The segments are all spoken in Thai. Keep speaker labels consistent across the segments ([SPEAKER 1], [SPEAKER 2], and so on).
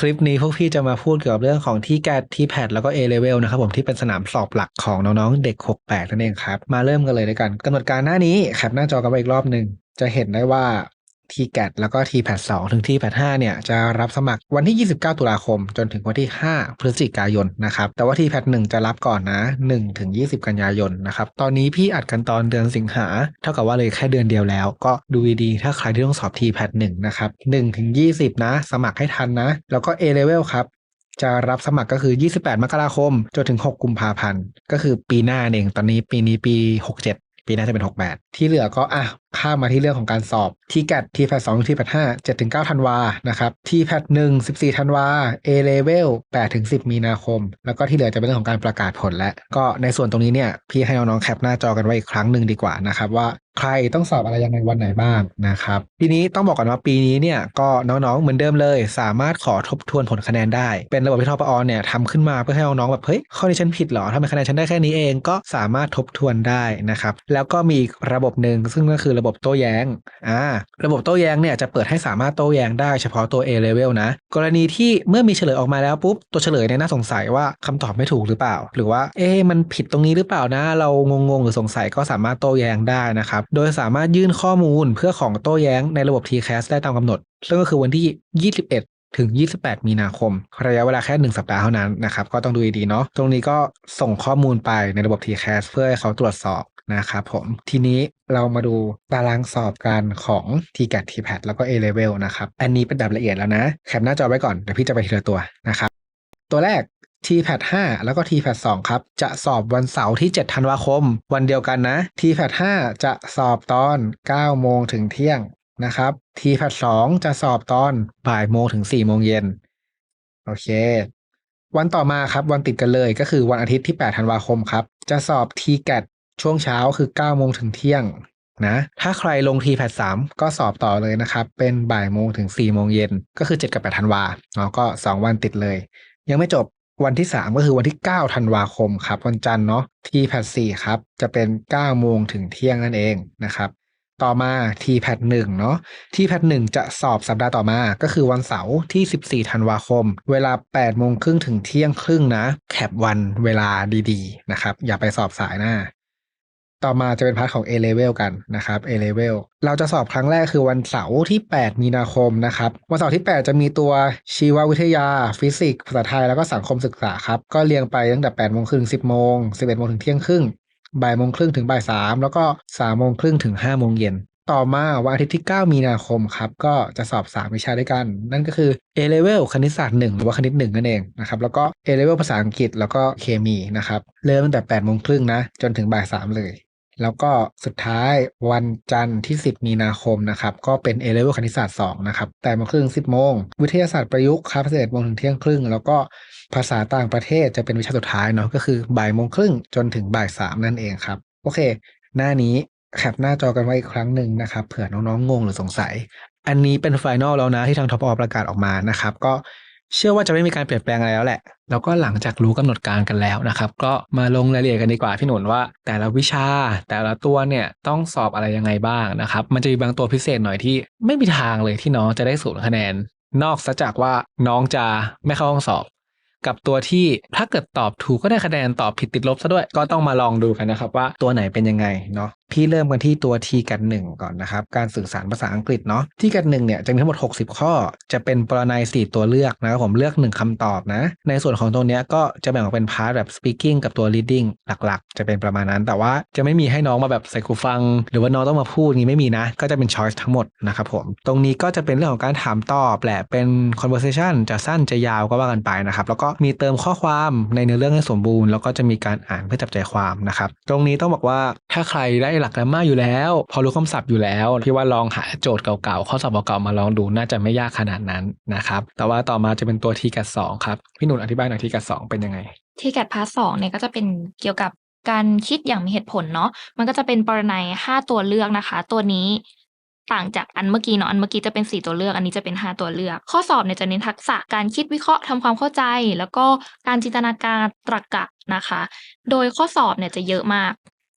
[SPEAKER 1] คลิปนี้พวกพี่จะมาพูดเกี่ยวกับเรื่องของที่แกดที่แพดแล้วก็ A level นะครับผมที่เป็นสนามสอบหลักของน้องๆเด็ก 68 นั่นเองครับ มาเริ่มกันเลยด้วยกันกำหนดการหน้านี้แคปหน้าจอกันไปอีกรอบหนึ่งจะเห็นได้ว่า ทีแกดแล้วก็ทีแพด2ถึงทีแพด5เนี่ยจะรับสมัครวันที่ 29 ตุลาคม จนถึงวันที่ 5 พฤศจิกายนนะครับแต่ว่าทีแพด1จะรับก่อนนะ1ถึง20 กันยายนนะครับตอนนี้พี่อัดกันตอนเดือนสิงหา เท่ากับว่าเลยแค่เดือนเดียวแล้ว ก็ดูดีๆถ้าใครที่ต้องสอบทีแพด1นะครับ1ถึง20 นะ สมัครให้ทันนะ แล้วก็ A level ครับจะรับสมัครก็คือ 28 มกราคม จนถึง 6 กุมภาพันธ์ ก็คือปีหน้าเอง ตอนนี้ปีนี้ปี 67 ปีหน้าจะเป็น 68 ที่เหลือก็อะข้ามมาที่เรื่องของการสอบทีแกดทีแพด2ทีแพด5 7ถึง9ธันวานะครับทีแพด1 14ธันวา A level 8ถึง10มีนาคม แล้วก็ที่เหลือจะเป็นเรื่องของการประกาศผลและ ก็ในส่วนตรงนี้เนี่ยพี่ให้น้องๆแคปหน้าจอกันไว้อีกครั้งหนึ่งดีกว่านะครับว่าใครต้องสอบอะไรยังไงวันไหนบ้างนะครับ ทีนี้ต้องบอกก่อนว่าปีนี้เนี่ยก็น้องๆเหมือนเดิมเลย สามารถขอทบทวนผลคะแนนได้ เป็นระบบที่ทปอเนี่ยทำขึ้นมาเพื่อให้น้องๆแบบเฮ้ยข้อนี้ฉันผิดเหรอทำไมคะแนนฉันได้แค่นี้เองก็สามารถทบทวนได้นะครับแล้วก็มีอีกระบบหนึ่งซึ่งก็คือระบบโต้แย้งอ่าระบบโต้แย้งเนี่ยจะเปิดให้สามารถโต้แย้งได้เฉพาะตัว A level นะ กรณีที่เมื่อมีเฉลยออกมาแล้วปุ๊บ ตัวเฉลยเนี่ยน่าสงสัยว่าคำตอบไม่ถูกหรือเปล่า หรือว่าเอ๊ะมันผิดตรงนี้หรือเปล่านะ เรางงๆหรือสงสัยก็สามารถโต้แย้งได้นะครับ โดยสามารถยื่นข้อมูลเพื่อของโต้แย้งในระบบ TCAS ได้ตามกำหนด ซึ่งก็คือวันที่ 21ถึง 28 มีนาคม ระยะเวลาแค่ 1 สัปดาห์เท่านั้นนะครับ ก็ต้องดูดีๆเนาะ ตรงนี้ก็ส่งข้อมูลไปในระบบ TCAS เพื่อให้เขาตรวจสอบ นะครับผมทีนี้เรามาดูตารางสอบการของ TCAT TPAT แล้วก็ A level นะครับอันนี้เป็นแบบละเอียดแล้วนะแคปหน้าจอไว้ก่อนเดี๋ยวพี่จะไปทีละตัวนะครับตัวแรก TPAT 5 แล้วก็ TPAT 2 ครับ จะสอบวันเสาร์ที่ 7 ธันวาคม วันเดียวกันนะ TPAT 5 จะสอบตอน 9 โมงถึงเที่ยงนะครับ TPAT 2 จะสอบตอนบ่ายโมงถึง 4 โมงเย็นโอเค วันต่อมาครับ วันติดกันเลยก็คือวันอาทิตย์ที่ 8 ธันวาคมครับ จะสอบ TGAT ช่วงเช้าคือ9โมงถึงเที่ยงนะถ้าใครลง TPAT 3ก็สอบต่อเลยนะครับ เป็นบ่ายโมงถึง4โมงเย็นก็คือ 7 กับ8ธันวาเนาะก็ 2 วันติดเลย ยังไม่จบวันที่ 3 ก็คือวันที่9ธันวาคมครับวันจันทร์เนาะ TPAT 4ครับจะเป็น9โมงถึงเที่ยงนั่นเองนะครับต่อมา TPAT 1เนาะ TPAT 1จะสอบสัปดาห์ต่อมาก็คือวันเสาร์ที่ 14 ธันวาคม เวลา 8 โมงครึ่งถึงเที่ยงครึ่งนะ แคปวันเวลาดีๆ นะครับ อย่าไปสอบสายหน้า ต่อมาจะเป็นพาร์ทของ A level กันนะครับ A level เราจะสอบครั้งแรกคือวันเสาร์ที่ 8 มีนาคมนะครับ วันเสาร์ที่ 8 จะมีตัวชีววิทยา ฟิสิกส์ภาษาไทย แล้วก็สังคมศึกษาครับ ก็เรียงไปตั้งแต่8โมงครึ่งถึง10 โมง 11โมงถึงเที่ยงครึ่งบ่ายโมงครึ่งถึงบ่าย3แล้วก็3โมงครึ่งถึง5โมงเย็นต่อมาวันอาทิตย์ที่ 9 มีนาคมครับ ก็จะสอบ 3 วิชาด้วยกัน นั่นก็คือ A level คณิตศาสตร์1หรือว่าคณิต 1 นั่นเองนะครับ แล้วก็ A level ภาษาอังกฤษแล้วก็เคมีนะครับ เริ่มตั้งแต่8โมงครึ่งนะ จนถึงบ่าย 3 เลย แล้วก็สุดท้ายวันจันทร์ที่ 10 มีนาคมนะครับ ก็เป็น A level คณิตศาสตร์ 2 นะครับ8โมงครึ่ง 10 โมง วิทยาศาสตร์ประยุกต์ครับ11โมงถึงเที่ยงครึ่ง แล้วก็ภาษาต่างประเทศจะเป็นวิชาสุดท้ายเนาะก็คือบ่ายโมงครึ่งจนถึงบ่าย3นั่นเองครับ โอเค หน้านี้แคปหน้าจอกันไว้อีกครั้งหนึ่งนะครับเผื่อน้องๆงงหรือสงสัย อันนี้เป็นไฟนอลแล้วนะที่ทางทอปอประกาศออกมานะครับ ก็ เชื่อว่าจะไม่มีการเปลี่ยนแปลงอะไรแล้วแหละ แล้วก็หลังจากรู้กำหนดการกันแล้วนะครับ ก็มาลงรายละเอียดกันดีกว่าพี่หนุนว่า แต่ละวิชาแต่ละตัวเนี่ยต้องสอบอะไรยังไงบ้างนะครับ มันจะมีบางตัวพิเศษหน่อยที่ไม่มีทางเลยที่น้องจะได้ศูนย์คะแนน นอกจากว่าน้องจะไม่เข้าห้องสอบ กับตัวที่ถ้าเกิดตอบถูกก็ได้คะแนนตอบผิดติดลบซะด้วย ก็ต้องมาลองดูกันนะครับว่าตัวไหนเป็นยังไงเนาะ พี่เริ่มกันที่ตัว T กันหนึ่งก่อนนะครับ การสื่อสารภาษาอังกฤษเนาะที่กันหนึ่งเนี่ยจะมีทั้งหมด 60 ข้อ จะเป็นปรนัย4ตัวเลือกนะครับผมเลือก 1คำตอบนะ ในส่วนของตรงนี้ก็จะแบ่งออกเป็นพาร์ทแบบ speaking กับตัว reading หลักๆ จะเป็นประมาณนั้น แต่ว่าจะไม่มีให้น้องมาแบบใส่คูฟัง หรือว่าน้องต้องมาพูดงี้ไม่มีนะ ก็จะเป็น choice ทั้งหมดนะครับผม ตรงนี้ก็จะเป็นเรื่องของการถามตอบแหละเป็น conversation จะสั้นจะยาวก็ว่ากันไปนะครับแล้วก็มีเติมข้อความในเนื้อเรื่องให้สมบูรณ์ แล้วก็จะมีการอ่านเพื่อจับใจความนะครับตรงนี้ต้องบอกว่าถ้าใครได้หลักแกรมมาอยู่แล้ว พอรู้คำศัพท์อยู่แล้วพี่ว่าลองหาโจทย์เก่าๆข้อสอบเก่าๆมาลองดูน่าจะไม่ยากขนาดนั้นนะครับแต่ว่าต่อมาจะเป็นตัว t กัดสองครับพี่หนุ่นอธิบายหน่อย t กัดสองเป็นยังไง
[SPEAKER 2] ที่แกดพาร์ทสองเนี่ยก็จะเป็นเกี่ยวกับการคิดอย่างมีเหตุผลเนาะมันก็จะเป็นปรนัยห้าตัวเลือกนะคะ ตัวนี้ต่างจากอันเมื่อกี้เนาะอันเมื่อกี้จะเป็นสี่ตัวเลือก อันนี้จะเป็นห้าตัวเลือก ข้อสอบเนี่ยจะเน้นทักษะการคิดวิเคราะห์ทำความเข้าใจ แล้วก็การจินตนาการตรรกะนะคะ โดยข้อสอบเนี่ยจะเยอะมาก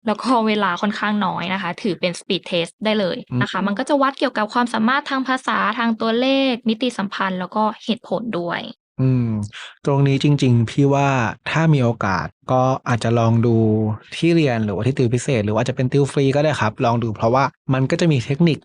[SPEAKER 2] แล้วก็เวลาค่อนข้างน้อยนะคะ ถือเป็น speed test ได้เลยนะคะ
[SPEAKER 1] อืม
[SPEAKER 2] มันก็จะวัดเกี่ยวกับความสามารถทางภาษาทางตัวเลขมิติสัมพันธ์ แล้วก็เหตุผลด้วย
[SPEAKER 1] อืม ตรงนี้จริง ๆ พี่ว่าถ้ามีโอกาสก็อาจจะลองดูที่เรียนหรือว่าที่ติวพิเศษ หรือว่าจะเป็นติวฟรีก็ได้ครับ ลองดูเพราะว่ามันก็จะมีเทคนิค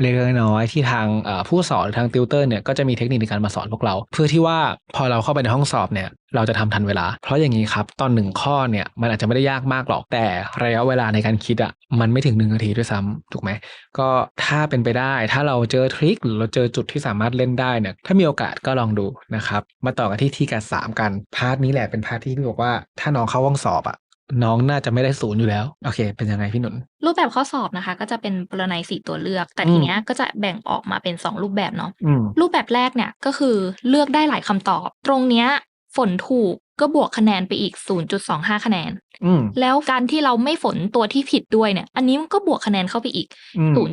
[SPEAKER 1] เล็กๆน้อยๆที่ทางผู้สอนหรือทางติวเตอร์เนี่ยก็จะมีเทคนิคในการมาสอนพวกเรา เพื่อที่ว่าพอเราเข้าไปในห้องสอบเนี่ยเราจะทำทันเวลา เพราะอย่างนี้ครับ ตอนหนึ่งข้อเนี่ยมันอาจจะไม่ได้ยากมากหรอก แต่ระยะเวลาในการคิดอะมันไม่ถึงหนึ่งนาทีด้วยซ้ำถูกไหมก็ถ้าเป็นไปได้ ถ้าเราเจอทริคหรือเราเจอจุดที่สามารถเล่นได้เนี่ยถ้ามีโอกาสก็ลองดูนะครับมาต่อกันที่ทีการสามกันพาร์ทนี้แหละเป็นพาร์ทที่พี่บอกว่าถ้าน้องเข้าห้องสอบอะ น้องน่าจะไม่ได้ศูนย์อยู่แล้ว โอเค เป็นยังไงพี่หนุน
[SPEAKER 2] รูปแบบข้อสอบนะคะ ก็จะเป็นปรนัยสี่ตัวเลือก แต่
[SPEAKER 1] อืม
[SPEAKER 2] ทีเนี้ยก็จะแบ่งออกมาเป็นสองรูปแบบเนาะ
[SPEAKER 1] อืม
[SPEAKER 2] รูปแบบแรกเนี่ยก็คือเลือกได้หลายคำตอบ ตรงเนี้ยฝนถูกก็บวกคะแนนไปอีก 0.25 คะแนน
[SPEAKER 1] อืม
[SPEAKER 2] แล้วการที่เราไม่ฝนตัวที่ผิดด้วยเนี่ย อันนี้มันก็บวกคะแนนเข้าไปอีก
[SPEAKER 1] อืม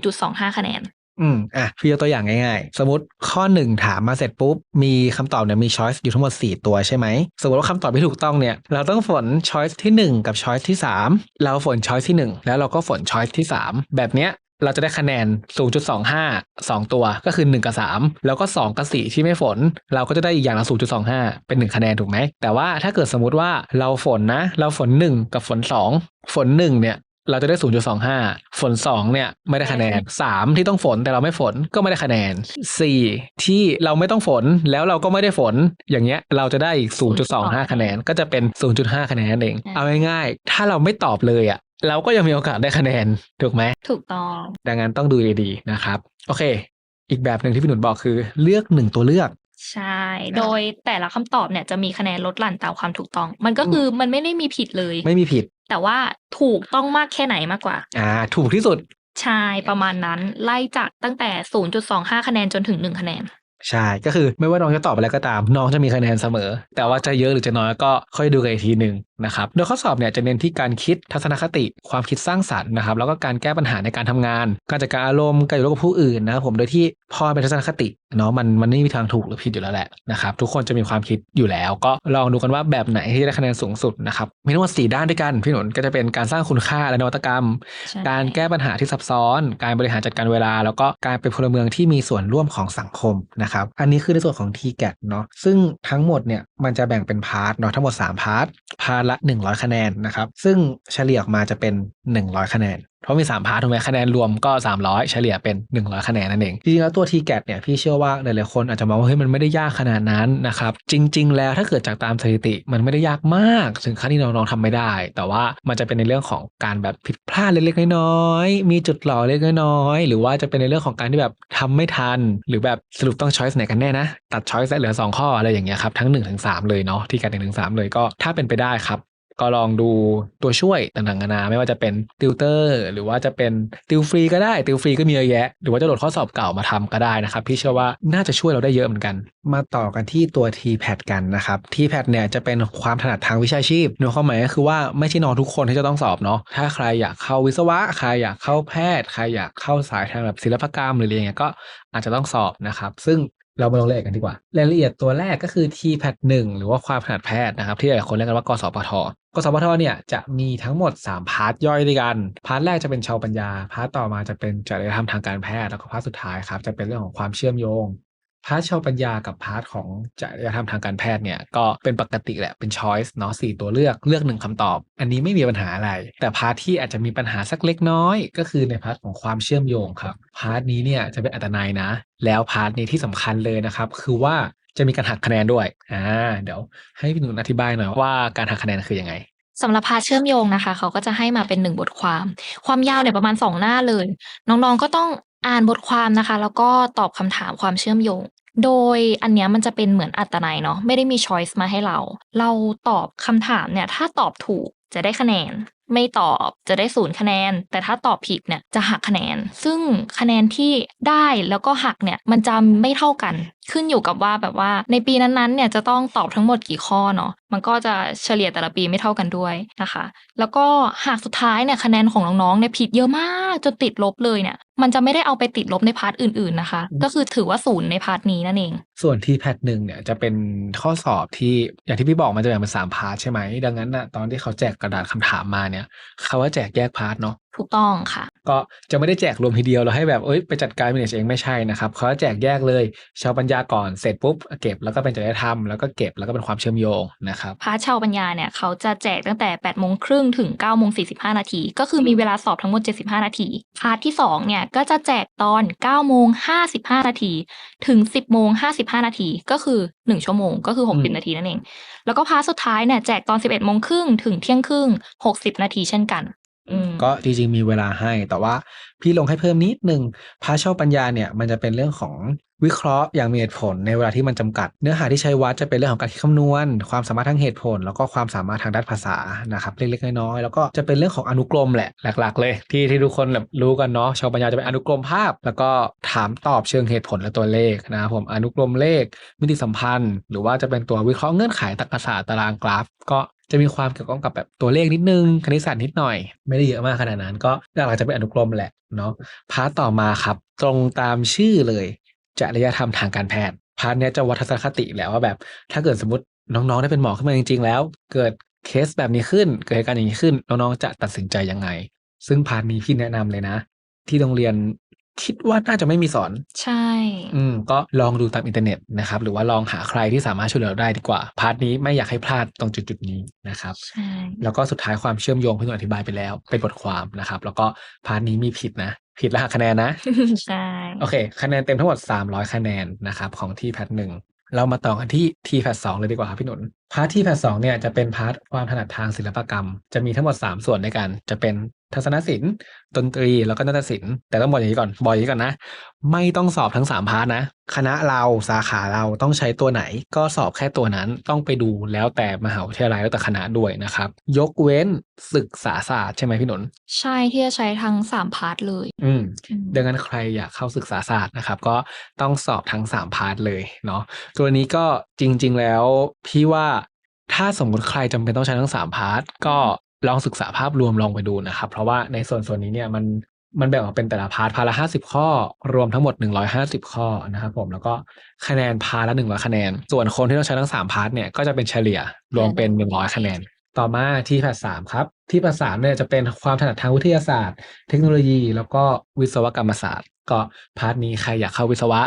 [SPEAKER 2] 0.25 คะแนน
[SPEAKER 1] อืมอะพี่ยกตัวอย่างง่ายๆ สมมติข้อหนึ่งถามมาเสร็จปุ๊บ มีคำตอบเนี่ยมีช้อยส์อยู่ทั้งหมด 4 ตัวใช่ไหม สมมติว่าคำตอบที่ถูกต้องเนี่ย เราต้องฝนช้อยส์ที่ 1 กับช้อยส์ที่ 3 เราฝนช้อยส์ที่ 1 แล้วเราก็ฝนช้อยส์ที่ 3 แบบเนี้ยเราจะได้คะแนน 0.25 2 ตัวก็คือ 1 กับ 3 แล้วก็ 2 กับ 4 ที่ไม่ฝน เราก็จะได้อีกอย่างละ 0.25 เป็น 1 คะแนนถูกไหม แต่ว่าถ้าเกิดสมมติว่าเราฝนนะ เราฝน 1 กับฝน 2 ฝน 1 เนี่ย เราจะได้ 0.25 ฝน 2 เนี่ยไม่ได้คะแนน 3 ที่ต้องฝนแต่เราไม่ฝนก็ไม่ได้คะแนน 4 ที่เราไม่ต้องฝนแล้วเราก็ไม่ได้ฝน อย่างเงี้ยเราจะได้อีก 0.25 คะแนนก็จะเป็น 0.5 คะแนนนั่นเอง
[SPEAKER 2] อ่า
[SPEAKER 1] เอาง่ายๆ ถ้าเราไม่ตอบเลยอะเราก็ยังมีโอกาสได้คะแนน ถูกไหม
[SPEAKER 2] ถูกต้อง
[SPEAKER 1] ดังนั้นต้องดูดีๆนะครับ โอเค อีกแบบหนึ่งที่พี่หนุนบอกคือเลือกหนึ่งตัวเลือก
[SPEAKER 2] ใช่ โดยแต่ละคำตอบเนี่ยจะมีคะแนนลดหลั่นตามความถูกต้อง มันก็คือมันไม่ได้มีผิดเลย
[SPEAKER 1] ไม่มีผิด
[SPEAKER 2] แต่ว่าถูกต้องมากแค่ไหนมากกว่า
[SPEAKER 1] อ่า ถูกที่สุด
[SPEAKER 2] ใช่ ประมาณนั้น ไล่จากตั้งแต่ 0.25 คะแนนจนถึง 1 คะแนน
[SPEAKER 1] ใช่ ก็คือไม่ว่าน้องจะตอบอะไรก็ตาม น้องจะมีคะแนนเสมอ แต่ว่าจะเยอะหรือจะน้อยก็ค่อยดูกันอีกทีหนึ่งนะครับ โดยข้อสอบเนี่ยจะเน้นที่การคิดทัศนคติ ความคิดสร้างสรรค์นะครับ แล้วก็การแก้ปัญหาในการทำงาน การจัดการอารมณ์ การอยู่ร่วมกับผู้อื่นนะครับผม โดยที่ พอเป็นทัศนคติเนาะมันมันไม่มีทางถูกหรือผิดอยู่แล้วแหละนะครับทุกคนจะมีความคิดอยู่แล้ว ก็ลองดูกันว่าแบบไหนที่ได้คะแนนสูงสุดนะครับมีทั้งหมดสี่ด้านด้วยกันพี่หนุนก็จะเป็นการสร้างคุณค่าและนวัตกรรม
[SPEAKER 2] ใช่
[SPEAKER 1] การแก้ปัญหาที่ซับซ้อน การบริหารจัดการเวลา แล้วก็การเป็นพลเมืองที่มีส่วนร่วมของสังคมนะครับอันนี้คือในส่วนของ t g a t เนาะซึ่งทั้งหมดเนี่ยมันจะแบ่งเป็นพาร์ทเนาะทั้งหมด3พาร์ทพาร์ทละ 100 คะแนนนะครับซึ่งเฉลี่ยออกมาจะเป็น 100 คะแนน เพราะมี 3 พาร์ทถูกไหมคะแนนรวมก็ 300 เฉลี่ยเป็น 100 คะแนนนั่นเอง จริงๆ แล้วตัว t g a t เนี่ยพี่เชื่อว่าหลายๆคนอาจจะมองว่าเฮ้ยมันไม่ได้ยากขนาดนั้นนะครับ จริง ๆ แล้วถ้าเกิดจากตามสถิติมันไม่ได้ยากมาก ถึงขั้นที่น้องๆทำไม่ได้ แต่ว่ามันจะเป็นในเรื่องของการแบบผิดพลาดเล็กๆน้อยๆมีจุดหล่อเล็กน้อยๆหรือว่าจะเป็นในเรื่องของการที่แบบทำไม่ทัน หรือแบบสรุปต้องช้อยส์ไหนกันแน่นะตัดช้อยส์เหลือ 2 ข้ออะไรอย่างเงี้ยครับทั้ง1นถึงสเลยเนาะที่การหนึ่งถึงสเลยก็ถ้าเป็นไปได้ครับ ก็ลองดูตัวช่วยต่างๆนานาไม่ว่าจะเป็นติวเตอร์ หรือว่าจะเป็นติวฟรีก็ได้ติวฟรีก็มีเยอะแยะ หรือว่าจะโหลดข้อสอบเก่ามาทำก็ได้นะครับพี่เชื่อว่าน่าจะช่วยเราได้เยอะเหมือนกัน มาต่อกันที่ตัว TPAT กันนะครับ TPAT เนี่ยจะเป็นความถนัดทางวิชาชีพเนื้อความหมายก็คือว่าไม่ใช่น้องทุกคนที่จะต้องสอบเนาะถ้าใครอยากเข้าวิศวะใครอยากเข้าแพทย์ ใครอยากเข้าสายทางแบบศิลปกรรมหรืออะไรเงี้ยก็อาจจะต้องสอบนะครับซึ่งเรามาลงรายละเอียดกันดีกว่า รายละเอียดตัวแรกก็คือ TPAT 1หรือว่าความถนัดแพทย์นะครับ ที่หลายคนเรียกกันว่ากสปท กสปทเนี่ยจะมีทั้งหมด 3 พาร์ทย่อยด้วยกัน พาร์ทแรกจะเป็นชาวปัญญา พาร์ทต่อมาจะเป็นจริยธรรมทางการแพทย์ แล้วก็พาร์ทสุดท้ายครับจะเป็นเรื่องของความเชื่อมโยง พาร์ทชาวปัญญากับพาร์ทของจริยธรรมทางการแพทย์เนี่ยก็เป็นปกติแหละเป็นช้อยส์เนาะสี่ตัวเลือกเลือกหนึ่งคำตอบ อันนี้ไม่มีปัญหาอะไร แต่พาร์ทที่อาจจะมีปัญหาสักเล็กน้อย ก็คือในพาร์ทของความเชื่อมโยงครับ พาร์ทนี้เนี่ยจะเป็นอัตนัยนะ แล้วพาร์ทนี้ที่สำคัญเลยนะครับคือว่า จะมีการหักคะแนนด้วยอ่าเดี๋ยวให้พี่หนุนอธิบายหน่อยว่าการหักคะแนนคือยังไง
[SPEAKER 2] สำหรับพาเชื่อมโยงนะคะ เขาก็จะให้มาเป็นหนึ่งบทความ ความยาวเนี่ยประมาณสองหน้าเลย น้องๆก็ต้องอ่านบทความนะคะ แล้วก็ตอบคำถามความเชื่อมโยง โดยอันเนี้ยมันจะเป็นเหมือนอัตนัยเนาะไม่ได้มีช้อยส์มาให้เรา เราตอบคำถามเนี่ยถ้าตอบถูกจะได้คะแนน ไม่ตอบจะได้ศูนย์คะแนน แต่ถ้าตอบผิดเนี่ยจะหักคะแนน ซึ่งคะแนนที่ได้แล้วก็หักเนี่ยมันจะไม่เท่ากัน ขึ้นอยู่กับว่าแบบว่าในปีนั้นๆเนี่ยจะต้องตอบทั้งหมดกี่ข้อเนาะมันก็จะเฉลี่ยแต่ละปีไม่เท่ากันด้วยนะคะ แล้วก็หากสุดท้ายเนี่ยคะแนนของน้องๆเนี่ยผิดเยอะมากจนติดลบเลยเนี่ยมันจะไม่ได้เอาไปติดลบในพาร์ทอื่นๆนะคะ ก็คือถือว่าศูนย์ในพาร์ทนี้นั่นเอง
[SPEAKER 1] ส่วน TPAT หนึ่งเนี่ยจะเป็นข้อสอบที่อย่างที่พี่บอกมันจะแบ่งเป็นสามพาร์ทใช่ไหมดังนั้นนะตอนที่เขาแจกกระดาษคำถามมาเนี่ยเนี่ยเขาว่าแจกแยกพาร์ทเนาะ
[SPEAKER 2] ถูกต้องค่ะ
[SPEAKER 1] ก็จะไม่ได้แจกรวมทีเดียวแล้วให้แบบเอ้ยไปจัดการ manage เองไม่ใช่นะครับเขาจะแจกแยกเลยชาวปัญญาก่อนเสร็จปุ๊บเก็บแล้วก็เป็นจริยธรรมแล้วก็เก็บแล้วก็เป็นความเชื่อมโยงนะครับ
[SPEAKER 2] พาร์ทชาวปัญญาเนี่ยเขาจะแจกตั้งแต่8โมงครึ่งถึง9โมง45นาที ก็คือมีเวลาสอบทั้งหมด 75 นาทีพาร์ทที่2เนี่ยก็จะแจกตอน9โมง55นาทีถึง 10โมง55นาทีก็คือ 1 ชั่วโมงก็คือ
[SPEAKER 1] อืม
[SPEAKER 2] 60 นาทีนั่นเอง แล้วก็พาร์ทสุดท้ายเนี่ยแจกตอน 11โมงครึ่งถึงเที่ยงครึ่ง60 นาทีเช่นกันอืม
[SPEAKER 1] ก็จริงๆมีเวลาให้แต่ว่าพี่ลงให้เพิ่มนิดนึงพาร์ทชาปัญญาเนี่ยมันจะเป็นเรื่องของวิเคราะห์อย่างมีเหตุผลในเวลาที่มันจำกัด เนื้อหาที่ใช้วัดจะเป็นเรื่องของการคิดคำนวณ ความสามารถทางเหตุผล แล้วก็ความสามารถทางด้านภาษานะครับเล็กๆน้อยๆแล้วก็จะเป็นเรื่องของอนุกรมแหละหลัก ๆ เลย ที่ที่ทุกคนแบบรู้กันเนาะชาวปัญญาจะเป็นอนุกรมภาพ แล้วก็ถามตอบเชิงเหตุผลและตัวเลขนะครับผมอนุกรมเลขมิติสัมพันธ์ หรือว่าจะเป็นตัววิเคราะห์เงื่อนไขตรรกศาสตร์ตารางกราฟ ก็ จะมีความเกี่ยวข้องกับแบบตัวเลขนิดนึงคณิตศาสตร์นิดหน่อย ไม่ได้เยอะมากขนาดนั้น ก็หลักๆจะเป็นอนุกรมแหละเนาะพาร์ทต่อมาครับ ตรงตามชื่อเลยจริยธรรมทางการแพทย์พาร์ทเนี้ยจะวัดทัศนคติแล้วว่าแบบ ถ้าเกิดสมมติน้องๆได้เป็นหมอขึ้นมาจริง ๆ แล้ว เกิดเคสแบบนี้ขึ้นเกิดเหตุการณ์อย่างนี้ขึ้นน้องๆจะตัดสินใจยังไง ซึ่งพาร์ทนี้พี่แนะนำเลยนะ ที่โรงเรียน คิดว่าน่าจะไม่มีสอน
[SPEAKER 2] ใช่
[SPEAKER 1] อืมก็ลองดูตามอินเทอร์เน็ตนะครับ หรือว่าลองหาใครที่สามารถช่วยเหลือเราได้ดีกว่า พาร์ทนี้ไม่อยากให้พลาดตรงจุดๆนี้นะครับ
[SPEAKER 2] ใช่
[SPEAKER 1] แล้วก็สุดท้ายความเชื่อมโยงที่หนูอธิบายไปแล้วเป็นบทความนะครับ แล้วก็พาร์ทนี้มีผิดนะ ผิดแล้วหักคะแนนนะ
[SPEAKER 2] ใช่
[SPEAKER 1] โอเค คะแนนเต็มทั้งหมด 300 คะแนนนะครับของที่แพทหนึ่งเรามาต่อกันที่ทีแพทสองเลยดีกว่าครับพี่หนุน พาร์ทที่แพทสองเนี่ยจะเป็นพาร์ทความถนัดทางศิลปกรรม จะมีทั้งหมด 3 ส่วนด้วยกัน จะเป็นทัศนศิลป์ดนตรีแล้วก็นาฏศิลป์แต่ต้องบอกอย่างนี้ก่อนบอกอย่างนี้ก่อนนะ ไม่ต้องสอบทั้ง 3 พาร์ทนะ คณะเราสาขาเราต้องใช้ตัวไหน ก็สอบแค่ตัวนั้นต้องไปดูแล้วแต่มหาวิทยาลัยแล้วแต่คณะด้วยนะครับ ยกเว้นศึกษาศาสตร์ใช่ไหมพี่หนุน
[SPEAKER 2] ใช่ที่จะใช้ทั้งสามพาร์ทเลย
[SPEAKER 1] อืม
[SPEAKER 2] อืม
[SPEAKER 1] ดังนั้นใครอยากเข้าศึกษาศาสตร์นะครับ ก็ต้องสอบทั้ง 3 พาร์ทเลยเนาะตัวนี้ก็จริง ๆ แล้วพี่ว่า ถ้าสมมุติใครจำเป็นต้องใช้ทั้ง3พาร์ทก็ลองศึกษาภาพรวมลองไปดูนะครับ เพราะว่าในส่วนส่วนนี้เนี่ยมันมันแบ่งออกเป็นแต่ละพาร์ทพาร์ทละ50ข้อ รวมทั้งหมด150ข้อนะครับผมแล้วก็คะแนนพาร์ทละ100คะแนน ส่วนคนที่ต้องใช้ทั้ง3พาร์ทเนี่ยก็จะเป็นเฉลี่ยรวมเป็น100คะแนน ต่อมาที่แพทสามครับ ที่แพทสามเนี่ยจะเป็นความถนัดทางวิทยาศาสตร์ เทคโนโลยี แล้วก็วิศวกรรมศาสตร์ ก็พาร์ทนี้ใครอยากเข้าวิศวะ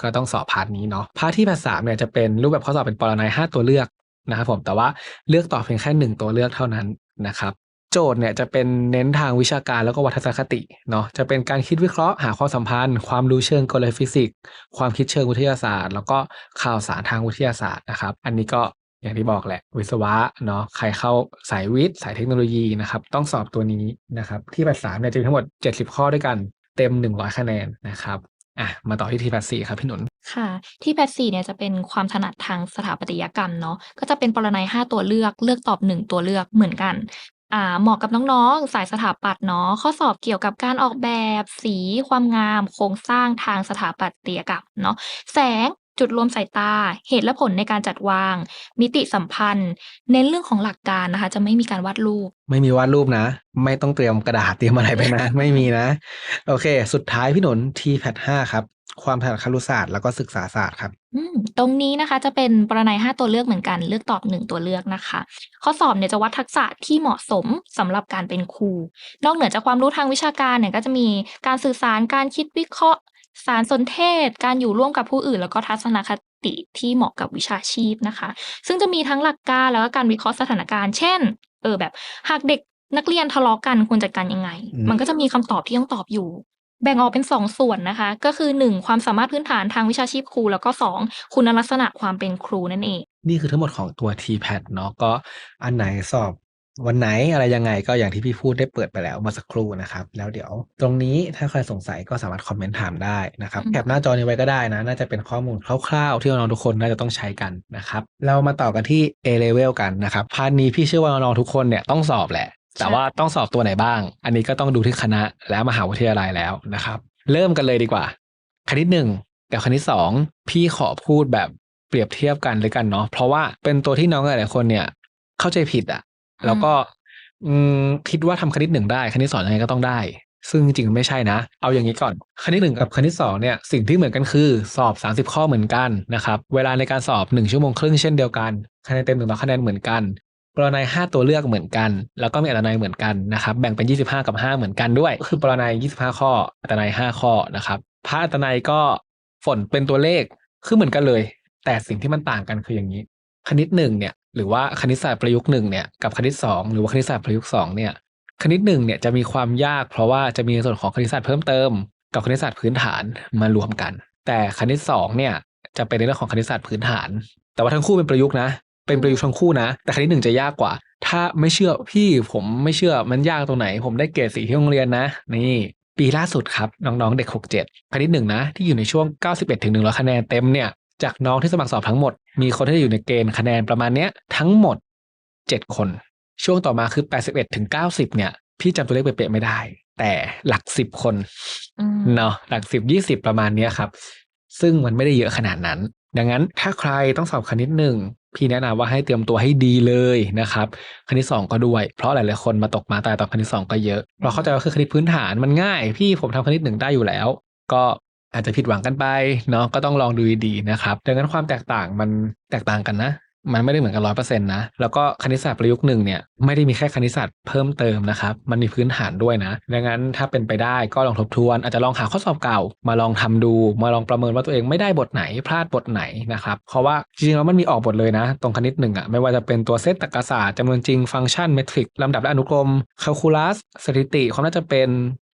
[SPEAKER 1] ก็ต้องสอบพาร์ทนี้เนาะพาร์ทที่แพทสามเนี่ยจะเป็นรูปแบบข้อสอบเป็นปรนัยห้าตัวเลือก นะครับผมแต่ว่าเลือกตอบเพียงแค่หนึ่งตัวเลือกเท่านั้นนะครับ โจทย์เนี่ยจะเป็นเน้นทางวิชาการแล้วก็วัฒนคติเนาะจะเป็นการคิดวิเคราะห์หาความสัมพันธ์ ความรู้เชิงกลฟิสิกส์ ความคิดเชิงวิทยาศาสตร์ แล้วก็ข่าวสารทางวิทยาศาสตร์นะครับ อันนี้ก็อย่างที่บอกแหละ วิศวะเนาะใครเข้าสายวิทย์สายเทคโนโลยีนะครับ ต้องสอบตัวนี้นะครับ ที่แพทสามเนี่ยจะมีทั้งหมด 70 ข้อด้วยกันเต็ม 100 คะแนนนะครับ อะมาต่อที่ทีแพดสี่ครับพี่หนุน
[SPEAKER 2] ค่ะ ที่แพดสี่เนี่ยจะเป็นความถนัดทางสถาปัตยกรรมเนาะก็จะเป็นปรนัยห้าตัวเลือกเลือกตอบหนึ่งตัวเลือกเหมือนกันอ่าเหมาะกับน้องๆ สายสถาปัตย์เนาะข้อสอบเกี่ยวกับการออกแบบสีความงาม โครงสร้างทางสถาปัตยกรรมเนาะแสง จุดรวมสายตา เหตุและผลในการจัดวาง มิติสัมพันธ์ เน้นเรื่องของหลักการนะคะ จะไม่มีการวาดรูป
[SPEAKER 1] ไม่มีวาดรูปนะ ไม่ต้องเตรียมกระดาษเตรียมอะไรไปนะ ไม่มีนะ โอเค สุดท้ายพี่หนุนทีแพทห้าครับ ความถนัดครุศาสตร์แล้วก็ศึกษาศาสตร์ครับ
[SPEAKER 2] อืมตรงนี้นะคะจะเป็นปรนัย5ตัวเลือกเหมือนกัน เลือกตอบ 1 ตัวเลือกนะคะ ข้อสอบเนี่ยจะวัดทักษะที่เหมาะสมสำหรับการเป็นครู นอกเหนือจากความรู้ทางวิชาการเนี่ยก็จะมีการสื่อสารการคิดวิเคราะห์ สารสนเทศ การอยู่ร่วมกับผู้อื่น แล้วก็ทัศนคติที่เหมาะกับวิชาชีพนะคะ ซึ่งจะมีทั้งหลักการแล้วก็การวิเคราะห์สถานการณ์ เช่น เออแบบหากเด็กนักเรียนทะเลาะกันควรจัดการยังไง
[SPEAKER 1] อืม
[SPEAKER 2] มันก็จะมีคำตอบที่ต้องตอบอยู่ แบ่งออกเป็นสองส่วนนะคะ ก็คือหนึ่งความสามารถพื้นฐานทางวิชาชีพครู แล้วก็สองคุณลักษณะความเป็นครูนั่นเอง
[SPEAKER 1] นี่คือทั้งหมดของตัว TPAT เนาะก็อันไหนสอบ วันไหนอะไรยังไงก็อย่างที่พี่พูดได้เปิดไปแล้วเมื่อสักครู่นะครับ แล้วเดี๋ยวตรงนี้ถ้าใครสงสัยก็สามารถคอมเมนต์ถามได้นะครับ
[SPEAKER 2] อืม
[SPEAKER 1] แคปหน้าจอนี้ไว้ก็ได้นะ น่าจะเป็นข้อมูลคร่าวๆ ที่น้องๆทุกคนน่าจะต้องใช้กันนะครับ เรามาต่อกันที่ A level กันนะครับพาร์ทนี้พี่เชื่อว่าน้องๆทุกคนเนี่ยต้องสอบแหละ แต่ว่าต้องสอบตัวไหนบ้าง อันนี้ก็ต้องดูที่คณะและมหาวิทยาลัยแล้วนะครับ เริ่มกันเลยดีกว่า คณิตหนึ่งกับคณิตสองพี่ขอพูดแบบเปรียบเทียบกันเลยกันเนาะเพราะว่าเป็นตัวที่น้องหลายๆคนเนี่ยเข้าใจผิดอะ แล้วก็ อืมคิดว่าทำคณิตหนึ่งได้ คณิตสองยังไงก็ต้องได้ ซึ่งจริงๆไม่ใช่นะ เอาอย่างนี้ก่อน คณิตหนึ่งกับคณิตสองเนี่ยสิ่งที่เหมือนกันคือสอบ 30 ข้อเหมือนกันนะครับเวลาในการสอบ 1 ชั่วโมงครึ่งเช่นเดียวกันคะแนนเต็มหนึ่งร้อยคะแนนเหมือนกันปรนัย5ตัวเลือกเหมือนกัน แล้วก็มีอัตนัยเหมือนกันนะครับ แบ่งเป็น 25 กับ 5 เหมือนกันด้วยก็คือปรนัย 25 ข้อ อัตนัย 5 ข้อนะครับพระอัตนัยก็ฝนเป็นตัวเลข คือเหมือนกันเลย แต่สิ่งที่มันต่างกันคืออย่างนี้ คณิตหนึ่งเนี่ย หรือว่าคณิตศาสตร์ประยุกต์หนึ่งเนี่ยกับคณิตสองหรือว่าคณิตศาสตร์ประยุกต์สองเนี่ยคณิตหนึ่งเนี่ยจะมีความยากเพราะว่าจะมีในส่วนของคณิตศาสตร์เพิ่มเติม กับคณิตศาสตร์พื้นฐานมารวมกัน แต่คณิตสองเนี่ยจะเป็นในเรื่องของคณิตศาสตร์พื้นฐาน แต่ว่าทั้งคู่เป็นประยุกต์นะ เป็นประยุกต์ทั้งคู่นะ แต่คณิตหนึ่งจะยากกว่า ถ้าไม่เชื่อพี่ผมไม่เชื่อมันยากตรงไหน ผมได้เกรดสีที่โรงเรียนนะ นี่ ปีล่าสุดครับน้องๆเด็ก 67 คณิตหนึ่งนะที่อยู่ในช่วง 91-100คะแนนเต็มเนี่ย จากน้องที่สมัครสอบทั้งหมด มีคนที่อยู่ในเกณฑ์คะแนนประมาณเนี้ยทั้งหมด7คน ช่วงต่อมาคือ81ถึง90เนี่ย พี่จำตัวเลขเป๊ะๆไม่ได้ แต่หลัก10คน
[SPEAKER 2] อืม
[SPEAKER 1] เนาะหลัก10 20ประมาณเนี้ยครับ ซึ่งมันไม่ได้เยอะขนาดนั้น ดังนั้นถ้าใครต้องสอบคณิตหนึ่งพี่แนะนำว่าให้เตรียมตัวให้ดีเลยนะครับคณิตสองก็ด้วย เพราะหลายๆคนมาตกมาตายตอนคณิตสองก็เยอะเราเข้าใจว่าคือคณิตพื้นฐานมันง่าย พี่ผมทำคณิตหนึ่งได้อยู่แล้ว ก็ อาจจะผิดหวังกันไปเนาะก็ต้องลองดูดีนะครับดังนั้นความแตกต่างมันแตกต่างกันนะ มันไม่ได้เหมือนกันร้อยเปอร์เซ็นต์นะ แล้วก็คณิตศาสตร์ประยุกต์หนึ่งเนี่ยไม่ได้มีแค่คณิตศาสตร์เพิ่มเติมนะครับ มันมีพื้นฐานด้วยนะ ดังนั้นถ้าเป็นไปได้ก็ลองทบทวน อาจจะลองหาข้อสอบเก่า มาลองทำดู มาลองประเมินว่าตัวเองไม่ได้บทไหนพลาดบทไหนนะครับเพราะว่าจริงๆแล้วมันมีออกบทเลยนะ ตรงคณิตหนึ่งอะไม่ว่าจะเป็นตัวเซตตรรกศาสตร์จำนวนจริงฟังก์ชันเมทริกลำดับและอนุกรมแคลคูลัสสถิติความน่าจะเป็น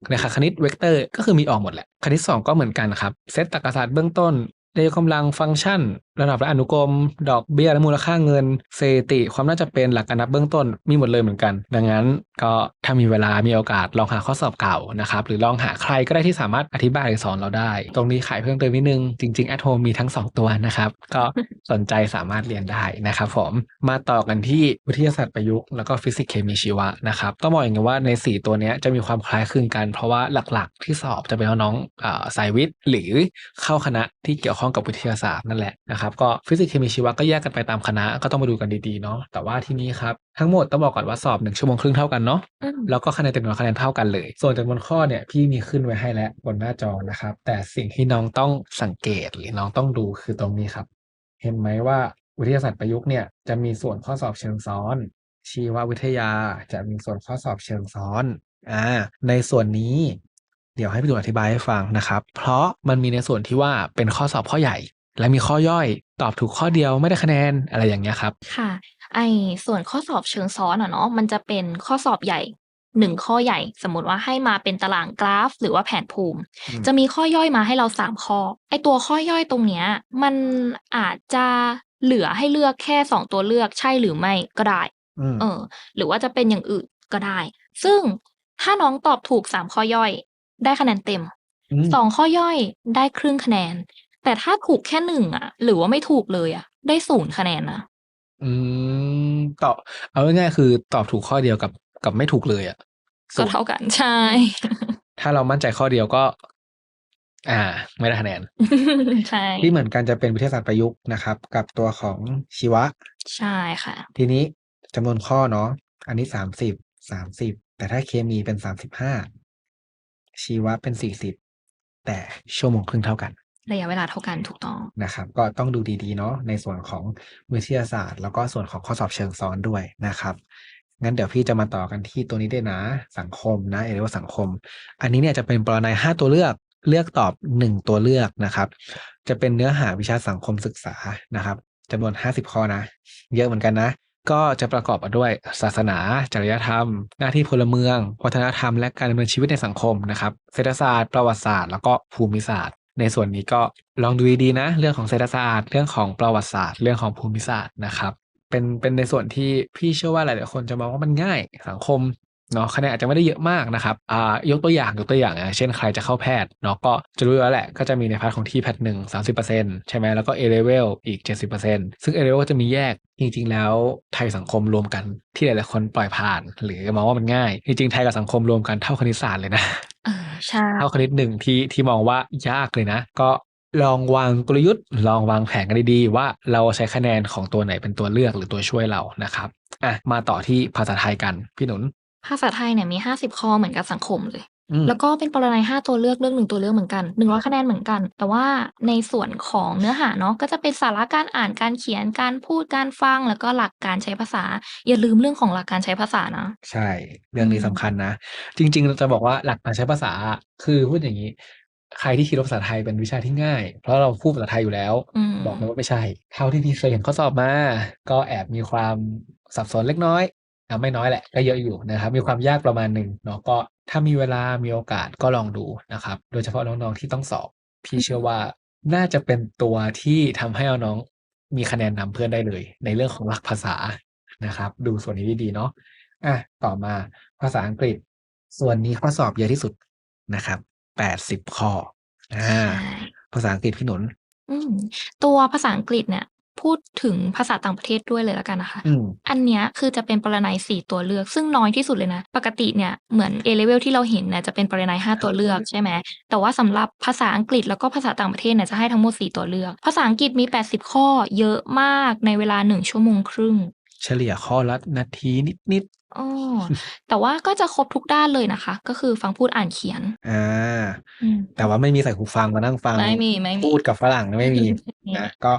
[SPEAKER 1] นะครับคณิตเวกเตอร์ก็คือมีออกหมดแหละ คณิต 2 ก็เหมือนกันครับ เซตตรรกศาสตร์เบื้องต้นเรียกกำลังฟังก์ชันระดับและอนุกรม ดอกเบี้ยและมูลค่าเงินสถิติ ความน่าจะเป็นหลักการนับเบื้องต้นมีหมดเลยเหมือนกัน ดังนั้นก็ถ้ามีเวลามีโอกาสลองหาข้อสอบเก่านะครับหรือลองหาใครก็ได้ที่สามารถอธิบายหรือสอนเราได้ ตรงนี้ขายเพิ่มเติมนิดนึง จริงๆ at home มีทั้ง 2 ตัวนะครับ ก็สนใจสามารถเรียนได้นะครับผมมาต่อกันที่วิทยาศาสตร์ประยุกต์แล้วก็ฟิสิกส์เคมีชีวะนะครับต้องบอกอย่างนี้ว่าใน 4 ตัวนี้จะมีความคล้ายคลึงกัน เพราะว่าหลักๆ ที่สอบจะเป็นน้องๆอ่าสายวิทย์ หรือเข้าคณะที่เกี่ยวข้องกับวิทยาศาสตร์นั่นแหละนะครับก็ฟิสิกส์เคมีชีวะก็แยกกันไปตามคณะก็ต้องมาดูกันดีๆเนาะแต่ว่าที่นี้ครับทั้งหมดต้องบอกก่อนว่าสอบ1ชั่วโมงครึ่งเท่ากันเนาะ
[SPEAKER 2] อืม
[SPEAKER 1] แล้วก็คะแนนเต็มร้อยคะแนนเท่ากันเลย ส่วนจำนวนข้อเนี่ยพี่มีขึ้นไว้ให้แล้วบนหน้าจอนะครับแต่สิ่งที่น้องต้องสังเกตหรือน้องต้องดูคือตรงนี้ครับ เห็นไหมว่าวิทยาศาสตร์ประยุกต์เนี่ยจะมีส่วนข้อสอบเชิงซ้อน ชีววิทยาจะมีส่วนข้อสอบเชิงซ้อนอ่าในส่วนนี้เดี๋ยวให้พี่ดูอธิบายให้ฟังนะครับ เพราะมันมีในส่วนที่ว่าเป็นข้อสอบข้อใหญ่ และมีข้อย่อยตอบถูกข้อเดียวไม่ได้คะแนนอะไรอย่างเงี้ยครับ
[SPEAKER 2] ค่ะไอส่วนข้อสอบเชิงซ้อนอะเนาะมันจะเป็นข้อสอบใหญ่หนึ่งข้อใหญ่ สมมติว่าให้มาเป็นตารางกราฟ หรือว่าแผนภูมิ
[SPEAKER 1] อืม
[SPEAKER 2] จะมีข้อย่อยมาให้เราสามข้อ ไอตัวข้อย่อยตรงเนี้ยมันอาจจะเหลือให้เลือกแค่สองตัวเลือกใช่หรือไม่ก็ได้
[SPEAKER 1] อืม
[SPEAKER 2] เออ หรือว่าจะเป็นอย่างอื่นก็ได้ ซึ่งถ้าน้องตอบถูกสามข้อย่อย ได้คะแนนเต็ม
[SPEAKER 1] ม
[SPEAKER 2] สองข้อย่อยได้ครึ่งคะแนน แต่ถ้าถูกแค่หนึ่งอะ หรือว่าไม่ถูกเลยอะ ได้ศูนย์คะแนนนะ
[SPEAKER 1] อืมตอบเอาง่ายๆคือตอบถูกข้อเดียวกับกับไม่ถูกเลยอะ
[SPEAKER 2] ก็
[SPEAKER 1] ศูนย์
[SPEAKER 2] เท่ากันใช่
[SPEAKER 1] ถ้าเรามั่นใจข้อเดียวก็ อ่า ไม่ได้คะแนน
[SPEAKER 2] ใช่
[SPEAKER 1] ที่เหมือนกันจะเป็นวิทยาศาสตร์ประยุกต์นะครับ กับตัวของชีวะ
[SPEAKER 2] ใช่ค่ะ
[SPEAKER 1] ทีนี้จำนวนข้อเนาะอันนี้สามสิบสามสิบแต่ถ้าเคมีเป็นสามสิบห้าชีวะเป็นสี่สิบแต่ชั่วโมงครึ่งเท่ากัน
[SPEAKER 2] ระยะเวลาเท่ากันถูกต้อง
[SPEAKER 1] นะครับ ก็ต้องดูดีๆเนาะในส่วนของวิทยาศาสตร์ แล้วก็ส่วนของข้อสอบเชิงซ้อนด้วยนะครับงั้นเดี๋ยวพี่จะมาต่อกันที่ตัวนี้ด้วยนะ สังคมนะเรียกว่าสังคม อันนี้เนี่ยจะเป็นปรนัยห้าตัวเลือกเลือกตอบหนึ่งตัวเลือกนะครับ จะเป็นเนื้อหาวิชาสังคมศึกษานะครับจำนวนห้าสิบข้อนะ เยอะเหมือนกันนะ ก็จะประกอบด้วยศาสนา จริยธรรม หน้าที่พลเมือง วัฒนธรรม และการดำเนินชีวิตในสังคมนะครับเศรษฐศาสตร์ ประวัติศาสตร์ แล้วก็ภูมิศาสตร์ ในส่วนนี้ก็ลองดูดีๆนะ เรื่องของเศรษฐศาสตร์ เรื่องของประวัติศาสตร์ เรื่องของภูมิศาสตร์นะครับเป็นเป็นในส่วนที่พี่เชื่อว่าหลายๆคนจะมองว่ามันง่ายสังคมเนาะคะแนนอาจจะไม่ได้เยอะมากนะครับอ่ายกตัวอย่างยกตัวอย่างอะเช่นใครจะเข้าแพทย์เนาะก็จะรู้แล้วแหละ ก็จะมีในพาร์ทของที่แพทย์หนึ่งสามสิบเปอร์เซ็นต์ใช่ไหมแล้วก็ A level อีกเจ็ดสิบเปอร์เซ็นต์ซึ่ง A level ก็จะมีแยกจริง ๆ แล้วไทยสังคมรวมกันที่หลายๆคนปล่อยผ่าน หรือมองว่ามันง่าย จริงๆไทยกับสังคมรวมกันเท่าคณิตศาสตร์เลยนะ
[SPEAKER 2] ออใช่
[SPEAKER 1] เท่าคณิตหนึ่งที่ที่มองว่ายากเลยนะ ก็ลองวางกลยุทธ์ ลองวางแผนกันดีๆ ว่าเราใช้คะแนนของตัวไหนเป็นตัวเลือกหรือตัวช่วยเรานะครับอะมาต่อที่ภาษาไทยกันพี่หนุน
[SPEAKER 2] ภาษาไทยเนี่ยมีห้าสิบข้อเหมือนกับสังคมเลย
[SPEAKER 1] อืม
[SPEAKER 2] แล้วก็เป็นปรนัย5ตัวเลือกเลือก1ตัวเลือกเหมือนกัน100คะแนนเหมือนกัน แต่ว่าในส่วนของเนื้อหาเนาะก็จะเป็นสาระการอ่านการเขียนการพูดการฟัง แล้วก็หลักการใช้ภาษา อย่าลืมเรื่องของหลักการใช้ภาษานะ
[SPEAKER 1] ใช่ เรื่องนี้
[SPEAKER 2] อืม
[SPEAKER 1] สำคัญนะ จริงๆเราจะบอกว่าหลักการใช้ภาษาอะคือพูดอย่างงี้ใครที่คิดว่าภาษาไทยเป็นวิชาที่ง่าย เพราะเราพูดภาษาไทยอยู่แล้ว
[SPEAKER 2] อืม
[SPEAKER 1] บอกเลยว่าไม่ใช่ เท่าที่พี่เคยเห็นข้อสอบมา ก็แอบมีความสับสนเล็กน้อยอ่า ไม่น้อยแหละก็เยอะอยู่นะครับ มีความยากประมาณหนึ่งเนาะก็ถ้ามีเวลามีโอกาสก็ลองดูนะครับ โดยเฉพาะน้องๆที่ต้องสอบ พี่เชื่อว่าน่าจะเป็นตัวที่ทำให้น้องๆมีคะแนนนำเพื่อนได้เลย ในเรื่องของหลักภาษานะครับ ดูส่วนนี้ดีๆเนาะอะต่อมาภาษาอังกฤษ ส่วนนี้ข้อสอบเยอะที่สุดนะครับ80ข้ออา
[SPEAKER 2] ใช่
[SPEAKER 1] ภาษาอังกฤษพี่หนุน
[SPEAKER 2] อืมตัวภาษาอังกฤษเนี่ย พูดถึงภาษาต่างประเทศด้วยเลยแล้วกันนะคะ
[SPEAKER 1] อืม
[SPEAKER 2] อันเนี้ยคือจะเป็นปรนัย4ตัวเลือก ซึ่งน้อยที่สุดเลยนะ ปกติเนี่ยเหมือน A level ที่เราเห็นเนี่ยจะเป็นปรนัย5ตัวเลือกใช่ไหม แต่ว่าสำหรับภาษาอังกฤษแล้วก็ภาษาต่างประเทศเนี่ยจะให้ทั้งหมด4ตัวเลือก ภาษาอังกฤษมี 80 ข้อเยอะมากในเวลา1ชั่วโมงครึ่ง
[SPEAKER 1] เฉลี่ยข้อละนาทีนิด
[SPEAKER 2] อ้อแต่ว่าก็จะครบทุกด้านเลยนะคะ ก็คือฟังพูดอ่านเขียน
[SPEAKER 1] ๆอา
[SPEAKER 2] อืม
[SPEAKER 1] แต่ว่าไม่มีใส่หูฟังมานั่งฟัง
[SPEAKER 2] ไม่มีไม่มี
[SPEAKER 1] พูดกับฝรั่งไม่มี
[SPEAKER 2] ไม่
[SPEAKER 1] นะก็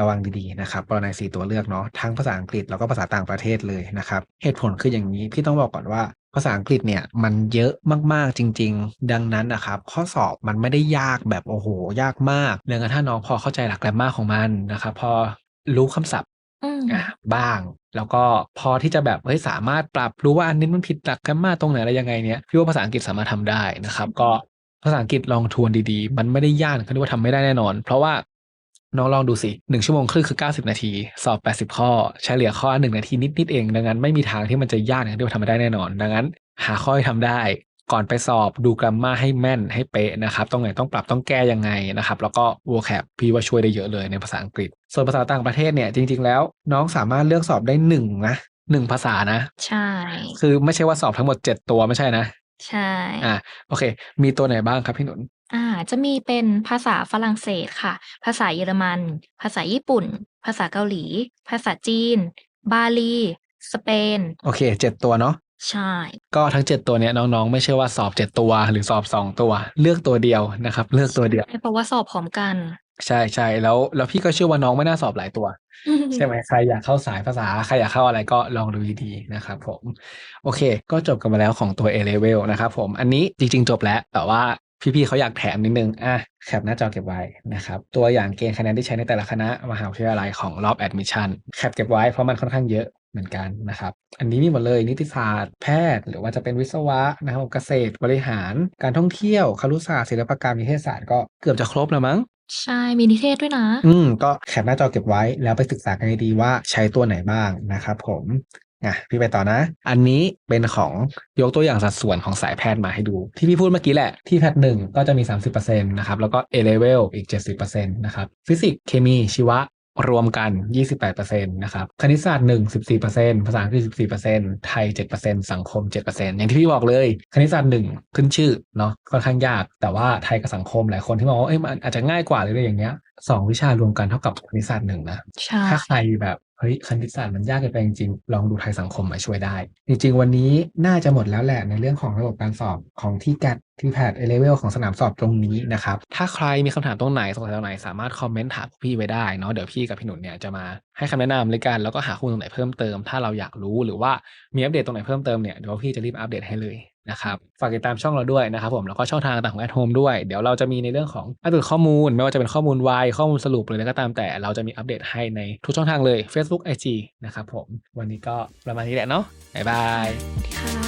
[SPEAKER 1] ระวังดีๆนะครับปรนัย4ตัวเลือกเนาะทั้งภาษาอังกฤษแล้วก็ภาษาต่างประเทศเลยนะครับ เหตุผลคืออย่างงี้พี่ต้องบอกก่อนว่าภาษาอังกฤษเนี่ยมันเยอะมากๆจริง ๆ ดังนั้นน่ะครับข้อสอบมันไม่ได้ยากแบบโอ้โฮยากมากแม้กระทั่งน้องพอเข้าใจหลัก grammar ของมันนะครับพอรู้คำศัพท์
[SPEAKER 2] อืม
[SPEAKER 1] อาบ้าง แล้วก็พอที่จะแบบเฮ้ยสามารถปรับรู้ว่าอันนี้มันผิดหลัก grammar ตรงไหนอะไรยังไงเนี่ยพี่ว่าภาษาอังกฤษสามารถทำได้นะครับ ก็ภาษาอังกฤษลองทวนดีๆ มันไม่ได้ยากถึงขั้นที่ว่าทำไม่ได้แน่นอน เพราะว่า น้องลองดูสิ1ชั่วโมงครึ่งคือ 90 นาที สอบ 80 ข้อเฉลี่ยข้อละ1นาทีนิดๆเอง ดังนั้นไม่มีทางที่มันจะยากถึงขั้นที่ว่าทำไม่ได้แน่นอน ดังนั้น หาข้อที่ทำได้ ก่อนไปสอบดู grammar ให้แม่นให้เป๊ะนะครับตรงไหนต้องปรับต้องแก้ยังไงนะครับแล้วก็ vocab พี่ว่าช่วยได้เยอะเลยในภาษาอังกฤษ ส่วนภาษาต่างประเทศเนี่ยจริง ๆ แล้ว น้องสามารถเลือกสอบได้1นะ1ภาษานะ
[SPEAKER 2] ใช่
[SPEAKER 1] คือไม่ใช่ว่าสอบทั้งหมด 7 ตัวไม่ใช่นะ
[SPEAKER 2] ใช่
[SPEAKER 1] อาโอเค มีตัวไหนบ้างครับพี่หนุน?
[SPEAKER 2] อ่าจะมีเป็นภาษาฝรั่งเศสค่ะ ภาษาเยอรมัน ภาษาญี่ปุ่น ภาษาเกาหลี ภาษาจีน บาลี สเปน
[SPEAKER 1] โอเค7ตัวเนาะ
[SPEAKER 2] ใช่
[SPEAKER 1] ก็ทั้ง7ตัวเนี้ยน้อง ๆ ไม่ใช่ว่าสอบ7ตัว หรือสอบ2ตัว เลือกตัวเดียวนะครับ เลือกตัวเดียว
[SPEAKER 2] ใช่ เพราะว่าสอบพร้อมกัน
[SPEAKER 1] ใช่ๆแล้วแล้วพี่ก็เชื่อว่าน้องไม่น่าสอบหลายตัว ใช่ไหมใครอยากเข้าสายภาษา ใครอยากเข้าอะไรก็ลองดูดีๆนะครับผม โอเค ก็จบกันไปแล้วของตัว A level นะครับผมอันนี้จริง ๆ จบแล้วแต่ว่า พี่ๆเขาอยากแถมนิดหนึ่งอาแคปหน้าจอเก็บไว้นะครับ ตัวอย่างเกณฑ์คะแนนที่ใช้ในแต่ละคณะมหาวิทยาลัยของรอบแอดมิสชันแคปเก็บไว้เพราะมันค่อนข้างเยอะเหมือนกันนะครับ อันนี้มีหมดเลยนิติศาสตร์แพทย์ หรือว่าจะเป็นวิศวะนะครับเกษตรบริหาร การท่องเที่ยวครุศาสตร์ศิลปกรรมนิเทศศาสตร์ก็เกือบจะครบแล้วมั้ง
[SPEAKER 2] ใช่ มีนิเทศด้วยนะ
[SPEAKER 1] อืม ก็แคปหน้าจอเก็บไว้แล้วไปศึกษากันดีๆว่าใช้ตัวไหนบ้างนะครับผม อ่าพี่ไปต่อนะ อันนี้เป็นของยกตัวอย่างสัดส่วนของสายแพทย์มาให้ดู ที่พี่พูดเมื่อกี้แหละ ที่แพทย์1ก็จะมี 30%นะครับ แล้วก็ A level อีก 70%นะครับฟิสิกส์เคมีชีวะรวมกัน 28%นะครับ คณิตศาสตร์ 1 14%ภาษาอังกฤษ 14%ไทย 7%สังคม 7%อย่างที่พี่บอกเลย คณิตศาสตร์ 1 ขึ้นชื่อเนาะ ค่อนข้างยาก แต่ว่าไทยกับสังคมหลายคนที่มองว่า เอ๊ะมันอาจจะง่ายกว่าหรืออะไรอย่างเงี้ย2วิชารวมกันเท่ากับคณิตศาสตร์1นะ
[SPEAKER 2] ใช่
[SPEAKER 1] ถ้าใครแบบ เฮ้ยคณิตศาสตร์มันยากเกินไปจริงๆ ลองดูไทยสังคมมาช่วยได้ จริงๆ วันนี้น่าจะหมดแล้วแหละในเรื่องของระบบการสอบของ TCAT TPAT A level ของสนามสอบตรงนี้นะครับ ถ้าใครมีคำถามตรงไหนสงสัยตรงไหนสามารถคอมเมนต์ถามพี่ไว้ได้เนาะเดี๋ยวพี่กับพี่หนุนเนี่ยจะมาให้คำแนะนำแล้วกันแล้วก็หาข้อมูลตรงไหนเพิ่มเติม ถ้าเราอยากรู้หรือว่ามีอัปเดตตรงไหนเพิ่มเติมเนี่ยเดี๋ยวพี่จะรีบอัปเดตให้เลย นะครับฝากติดตามช่องเราด้วยนะครับผมแล้วก็ช่องทางต่างของแอปโฮมด้วย เดี๋ยวเราจะมีในเรื่องของอัปเดตข้อมูล ไม่ว่าจะเป็นข้อมูลวายข้อมูลสรุปหรืออะไรก็ตามแต่เราจะมีอัปเดตให้ในทุกช่องทางเลยเฟซบุ๊ก IG นะครับผมวันนี้ก็ประมาณนี้แหละเนาะบ๊ายบาย
[SPEAKER 2] ค่ะ